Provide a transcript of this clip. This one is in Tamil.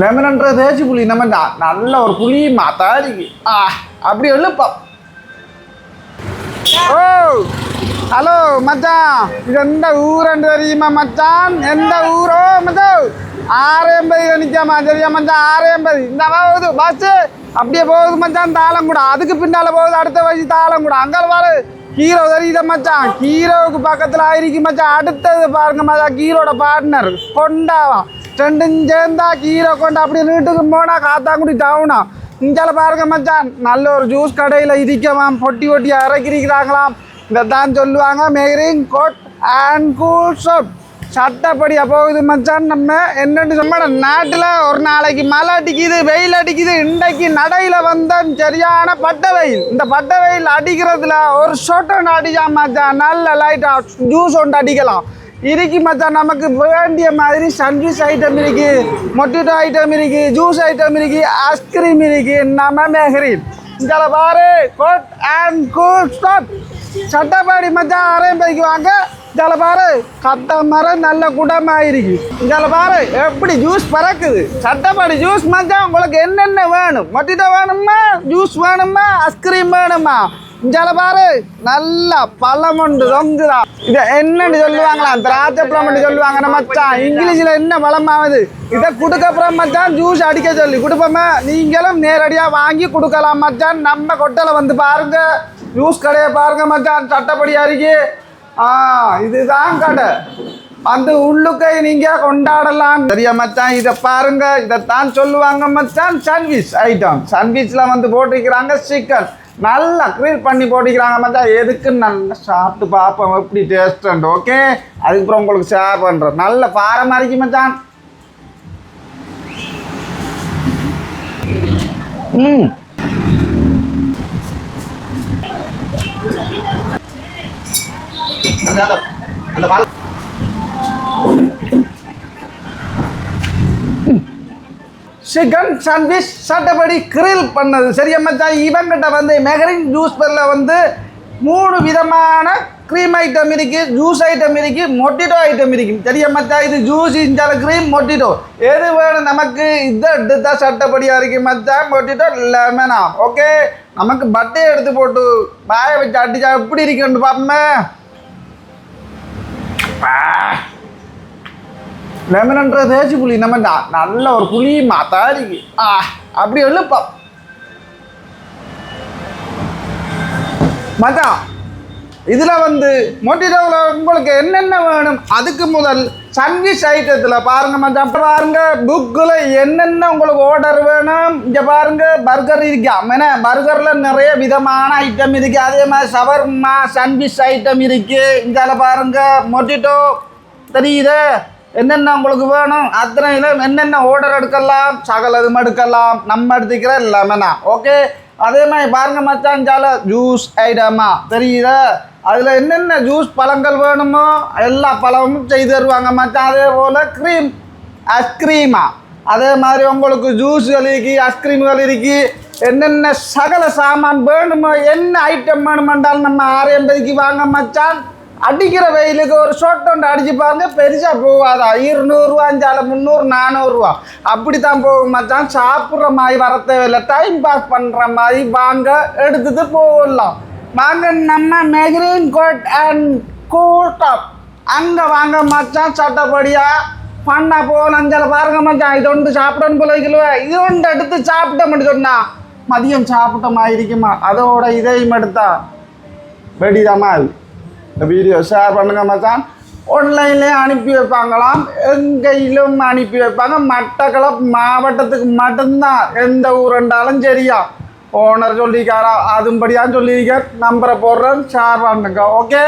லெமன்ன்ற தேய்ச்சி புளி. நம்ம நல்ல ஒரு புளி மாத்தாடிக்கு ஆ அப்படி எழுப்பா. ஓ ஹலோ மச்சான். இது எந்த ஊரண்டு தெரியுமா மச்சான்? எந்த ஊரோ மச்சான்? ஆறு எண்பது நிற்காமா சரியா மச்சான்? ஆறு எண்பது இந்த போகுது பஸ்ஸு அப்படியே போகுது மச்சான் தாளம் கூட. அதுக்கு பின்னால் போகுது அடுத்த வயசு தாளங்குடா அங்கே பாரு ஹீரோ தெரியுத மச்சான்? ஹீரோவுக்கு பக்கத்தில் ஆயிருக்கு மச்சான். அடுத்தது பாருங்க மச்சான் ஹீரோட பார்ட்னர் கொண்டாவான் ரெண்டும் சேர்ந்தா கீரை கொண்டு அப்படி வீட்டுக்கு போனால் காத்தாங்குடி டவுனா இங்கால பாருங்க மச்சான் நல்ல ஒரு ஜூஸ் கடையில் இருக்கவாம் பொட்டி ஒட்டி இறக்கிருக்கிறாங்களாம் இதைத்தான் சொல்லுவாங்க மேரிங் கோட் அண்ட் கூல் ஷாப் சட்டப்படியா போகுது மச்சான் நம்ம என்னென்னு சொன்ன நாட்டில் ஒரு நாளைக்கு மழை அடிக்குது வெயில் அடிக்குது இன்றைக்கு நடையில் வந்த சரியான பட்டை வெயில் இந்த பட்டை வெயில் அடிக்கிறதுல ஒரு சொட்டன் ஒன்று அடிச்சா மச்சான் நல்ல லைட்டாக ஜூஸ் ஒன்று அடிக்கலாம் இருக்கு மச்சான் நமக்கு வேண்டிய மாதிரி சன்ஜூஸ் ஐட்டம் இருக்கு மொட்டிட்டோ ஐட்டம் இருக்கு ஜூஸ் ஐட்டம் இருக்கு ஐஸ்கிரீம் இருக்கு நம்ம மேகரின். இங்கே பாரு கோட் அண்ட் கூல் ஸ்டாப் சட்டப்பாடி மச்சான் ஆரம்பிக்கு வாங்க. இதில் பாரு கத்த மரம் நல்ல குடமாக இருக்கு. இதில் பாரு எப்படி ஜூஸ் பறக்குது. சட்டப்பாடி ஜூஸ் மச்சான் உங்களுக்கு என்னென்ன வேணும்? மொட்டிட்டோ வேணுமா? ஜூஸ் வேணுமா? ஐஸ்கிரீம் வேணுமா? இஞ்சால பாரு. நல்லா பழமண்டு தொங்குதா இதை என்னன்னு சொல்லுவாங்களா திராட்சை பழமண்டு சொல்லுவாங்க மச்சான். இங்கிலீஷ்ல என்ன பழமாவது? இதை கொடுக்கப்புறம் மச்சான் ஜூஸ் அடிக்க சொல்லி கொடுப்போமே. நீங்களும் நேரடியாக வாங்கி கொடுக்கலாம் மச்சான். நம்ம கொட்டலை வந்து பாருங்க. ஜூஸ் கடையை பாருங்க மச்சான். சட்டப்படி அருகே. ஆ இதுதான் கடை. வந்து உள்ளுக்கை நீங்க கொண்டாடலாம். சரியா மச்சான்? இதை பாருங்க. இதைத்தான் சொல்லுவாங்க மச்சான். சாண்ட்விச் ஐட்டம் சாண்ட்விச்ல வந்து போட்டிருக்கிறாங்க சிக்கன் நல்லா க்ரீல் பண்ணி போட்டிக்கிறாங்க மச்சான் எதுக்கு நல்லா சாப்பிட்டு பார்ப்போம் எப்படி டேஸ்ட் ஓகே அதுக்கப்புறம் உங்களுக்கு ஷேர் பண்ணுறேன் நல்ல பாரம்பரிக்கு மச்சான். ம். சிக்கன் சாண்ட்விச் சட்டப்படி கிரில் பண்ணது. சரியா மச்சான் இவங்கிட்ட வந்து மெகரின் ஜூஸ் பேரில் வந்து மூணு விதமான க்ரீம் ஐட்டம் இருக்குது ஜூஸ் ஐட்டம் இருக்குது மொட்டிட்டோ ஐட்டம் இருக்கு. சரியா மச்சான் இது ஜூஸ் இஞ்சால க்ரீம் மொட்டிட்டோ எது வேணும் நமக்கு இதை எடுத்தா சட்டப்படியாக இருக்குது மச்சான் மொட்டிட்டோ லெமனா ஓகே நமக்கு பட்டை எடுத்து போட்டு பாய வச்சு அடிச்சா எப்படி இருக்குன்னு பார்ப்போமே லெமன்ன்ற தேய்ச்சி புளி நம்ம நல்ல ஒரு புளி மாத்தாடி ஆ அப்படி எழுப்பா மச்சான் இதில் வந்து மொட்டிட்டோவில் உங்களுக்கு என்னென்ன வேணும்? அதுக்கு முதல் சர்வீஸ் ஐட்டத்தில் பாருங்க மச்சான் அப்புறம் பாருங்க புக்கில் என்னென்ன உங்களுக்கு ஆர்டர் வேணும்? இங்கே பாருங்க பர்கர் இருக்கா. என்ன பர்கரில் நிறைய விதமான ஐட்டம் இருக்கு. அதே மாதிரி சவர்மா சன்விஷ் ஐட்டம் இருக்கு. இதில் பாருங்க மொட்டிட்டோ தெரியுது? என்னென்ன உங்களுக்கு வேணும் அத்தனையில் என்னென்ன ஆர்டர் எடுக்கலாம் சகலதும் எடுக்கலாம். நம்ம எடுத்துக்கிற லெமனா ஓகே அதே மாதிரி பாருங்க மச்சான் சால ஜூஸ் ஐட்டமா தெரியுதா? அதில் என்னென்ன ஜூஸ் பழங்கள் வேணுமோ எல்லா பழமும் செய்து தருவாங்க மச்சான். அதே போல் க்ரீம் ஐஸ்கிரீமா அதே மாதிரி உங்களுக்கு ஜூஸ்கள் இருக்கு ஐஸ்கிரீம்கள் இருக்கு. என்னென்ன சகல சாமான் வேணுமோ என்ன ஐட்டம் வேணுமென்றால் நம்ம ஆறு எண்பதுக்கு வாங்க மச்சான். அடிக்கிற வெயிலுக்கு ஒரு ஷோட் ஒன்று அடிச்சு பாருங்க. பெருசாக போகாதா? இருநூறுவா அஞ்சால முந்நூறு நானூறுரூவா அப்படி தான் போகும் மச்சான். சாப்பிட்ற மாதிரி வர தேவையில்லை. டைம் பாஸ் பண்ணுற மாதிரி வாங்க. எடுத்துட்டு போகலாம் வாங்க நம்ம மெக்ரீன் கோட் அண்ட் கூட்டம் அங்கே வாங்க மச்சான் சட்டப்படியாக பண்ணா போகலாம் அஞ்சால பாருங்க மச்சான். இது ஒன்று சாப்பிடணும் போல வைக்கல இது ஒன்று எடுத்து சாப்பிட்ட மட்டும் சொன்னா மதியம் சாப்பிட்ட மாதிரி இருக்குமா? அதோட இதையும் எடுத்தா. வெடிதாமா அது இந்த வீடியோ ஷேர் பண்ணுங்க மச்சான். ஆன்லைன்லேயே அனுப்பி வைப்பாங்களாம். எங்கேயிலும் அனுப்பி வைப்பாங்க. மட்டக்களப்பு மாவட்டத்துக்கு மட்டும்தான். எந்த ஊருண்டாலும் சரியா? ஓனர் சொல்லியிருக்காரா? அதும்படியாக சொல்லியிருக்க நம்பரை போடுறேன். ஷேர் பண்ணுங்க. ஓகே